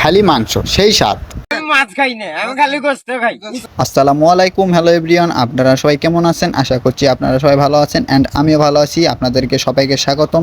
খালি মাংস সেই স্বাদ। আশা করছি আপনারা সবাই ভালো আছেন আমিও ভালো আছি। আপনাদেরকে স্বাগতম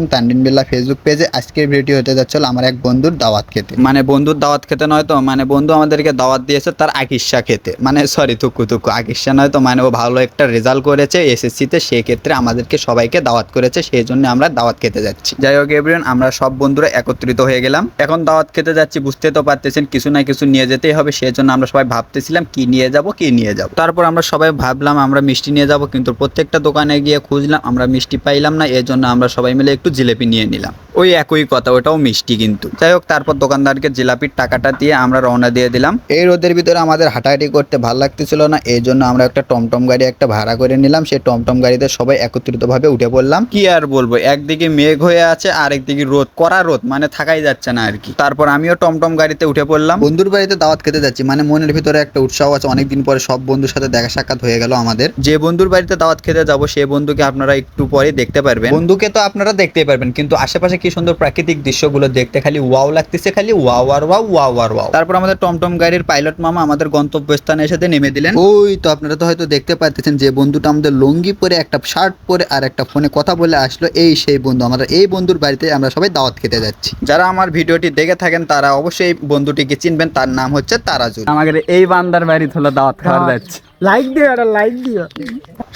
ফেসবুক পেজে আজকের হতে যাচ্ছিল আমার এক বন্ধুর দাওয়াত খেতে। মানে বন্ধুর দাওয়াত খেতে নয় তো মানে বন্ধু আমাদেরকে দাওয়াত দিয়েছে তার আকিস্সা খেতে। মানে সরি তুকু তুকু আকিস্সা নয় তো মানে ও ভালো একটা রেজাল্ট করেছে এসএসসিতে সেক্ষেত্রে আমাদেরকে সবাইকে দাওয়াত করেছে, সেই জন্য আমরা দাওয়াত খেতে যাচ্ছি। যাই হোক এভরিওয়ান, আমরা সব বন্ধুরা একত্রিত হয়ে গেলাম। এখন দাওয়াত খেতে যাচ্ছি বুঝতে তো পারতেছেন, কিছু না কিছু নিয়ে যেতেই হবে সেই জন্য আমরা সবাই ভাবতেছিলাম কি নিয়ে যাব, কি নিয়ে যাব। তারপর আমরা সবাই ভাবলাম আমরা মিষ্টি নিয়ে যাব, কিন্তু প্রত্যেকটা দোকানে গিয়ে খুঁজলাম, আমরা মিষ্টি পাইলাম না, এজন্য জন্য আমরা সবাই মিলে একটু জিলেপি নিয়ে নিলাম। ওই একই কথা, ওটাও মিষ্টি কিন্তু। যাই হোক, তারপর দোকানদারকে জিলাপির টাকাটা দিয়ে আমরা রওনা দিয়ে দিলাম। এই রোদের ভিতরে আমাদের হাঁটাহাঁটি করতে ভালো লাগতেছিল না, এই জন্য আমরা একটা টমটম গাড়ি একটা ভাড়া করে নিলাম। সেই টমটম গাড়িতে সবাই একত্রিতভাবে উঠে পড়লাম। কি আর বলব, একদিকে মেঘ হয়ে আছে আর একদিকে রোদ করা রোদ মানে থাকাই যাচ্ছে না আর কি তারপর আমিও টমটম গাড়িতে উঠে পড়লাম। বন্ধুর বাড়িতে দাওয়াত খেতে যাচ্ছি মানে মনের ভিতরে একটা উৎসাহ আছে। অনেকদিন পরে সব বন্ধুর সাথে দেখা সাক্ষাৎ হয়ে গেল আমাদের। যে বন্ধুর বাড়িতে দাওয়াত খেতে যাব সেই বন্ধুকে আপনারা একটু পরে দেখতে পারবেন। বন্ধুকে তো আপনারা দেখতেই পারবেন, কিন্তু আশেপাশে কি সুন্দর প্রাকৃতিক দৃশ্যগুলো দেখতে খালি ওয়াও লাগতেছে খালি ওয়াও আর ওয়াও ওয়াও আর ওয়াও। তারপর আমাদের টমটম গাড়ির পাইলট মামা আমাদের গন্তব্যস্থানে এসে নেমে দিলেন। ওই তো আপনারা তো হয়তো দেখতে পাচ্ছেন যে বন্ধুটা আমাদের লুঙ্গি পরে একটা শার্ট পরে আর একটা ফোনে কথা বলে আসলো এই সেই বন্ধু। আমরা এই বন্ধুর বাড়িতে আমরা সবাই দাওয়াত খেতে যাচ্ছি। যারা আমার ভিডিওটি দেখে থাকেন তারা অবশ্যই এই বন্ধুটিকে চিনবেন তার নাম হচ্ছে তারাজুল। আমাদের এই বান্দার বাড়ি হলো দাওয়াত খাওয়ার যাচ্ছে। লাইক দিও একটা লাইক দিও।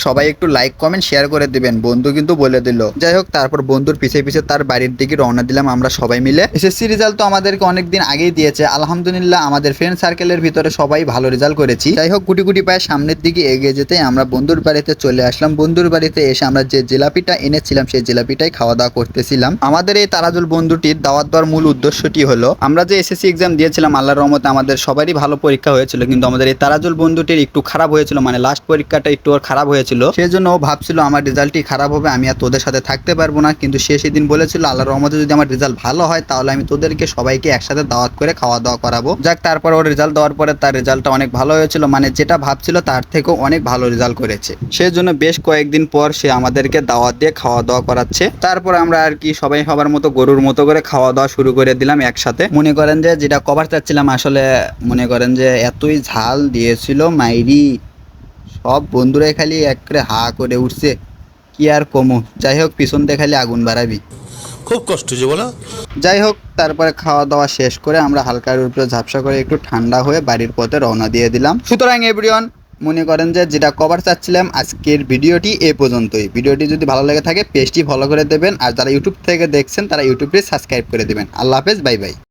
সবাই একটু লাইক কমেন্ট শেয়ার করে দিবেন। বন্ধু কিন্তু বলে দিল। যাই হোক, তারপর বন্ধুর পিছে পিছে তার বাড়ির দিকে রওনা দিলাম আমরা সবাই মিলে। এসএসসি রেজাল্ট তো আমাদেরকে অনেকদিন আগেই দিয়েছে। আলহামদুলিল্লাহ, আমাদের ফ্রেন্ড সার্কেলের ভিতরে সবাই ভালো রেজাল্ট করেছি। যাই হোক, গুটি গুটি পায়ে সামনের দিকে এগিয়ে যেতে আমরা বন্ধুর বাড়িতে চলে আসলাম। বন্ধুর বাড়িতে এসে আমরা যে জিলাপিটা এনেছিলাম, সেই জিলাপিটাই খাওয়া দাওয়া করতেছিলাম। আমাদের এই তারাজুল বন্ধুটির দাওয়াত দেওয়ার মূল উদ্দেশ্যটি হলো, আমরা যে এসএসসি এক্সাম দিয়েছিলাম, আল্লাহর রহমতে আমাদের সবারই ভালো পরীক্ষা হয়েছিল, কিন্তু আমাদের এই তারাজুল বন্ধুটির একটু খারাপ হয়েছিল মানে লাস্ট পরীক্ষাটা একটু খারাপ হয়েছিল। সেই জন্য ও ভাবছিল আমার রেজাল্টই খারাপ হবে, আমি আর তোদের সাথে থাকতে পারব না। কিন্তু সে সেদিন বলেছিল আল্লাহ রহমতে যদি আমার রেজাল্ট ভালো হয়, তাহলে আমি তোদেরকে সবাইকে একসাথে দাওয়াত করে খাওয়া দাওয়া করাবো। যাক, তারপর ওর রেজাল্ট দেওয়ার পরে তার রেজাল্টটা অনেক ভালো হয়েছিল মানে যেটা ভাবছিল তার থেকেও অনেক ভালো রেজাল্ট করেছে। সেজন্য বেশ কয়েকদিন পর সে আমাদেরকে দাওয়াত দিয়ে খাওয়া দাওয়া করাচ্ছে। তারপর আমরা আর কি সবাই সবার মতো গরুর মতো করে খাওয়া দাওয়া শুরু করে দিলাম একসাথে। মনে করেন যে যেটা কভার চাচ্ছিলাম, আসলে মনে করেন যে এতই ঝাল দিয়েছিল মাইরি সব বন্ধুরাই খালি এক করে হা করে উঠছে। কি আর কমু? যাই হোক পিছন দিয়ে খালি আগুন বাড়াবি। খুব কষ্ট হচ্ছে বলো। যাই হোক তারপরে খাওয়া দাওয়া শেষ করে আমরা হালকার উপরে ঝাপসা করে একটু ঠান্ডা হয়ে বাড়ির পথে রওনা দিয়ে দিলাম। সুতরাং এভরিওয়ান মনে করেন যে যেটা কভার চাচ্ছিলাম আজকের ভিডিওটি এ পর্যন্তই। ভিডিওটি যদি ভালো লেগে থাকে পেজটি ফলো করে দেবেন। আর যারা ইউটিউব থেকে দেখছেন তারা ইউটিউবে সাবস্ক্রাইব করে দেবেন। আল্লাহ হাফেজ বাই বাই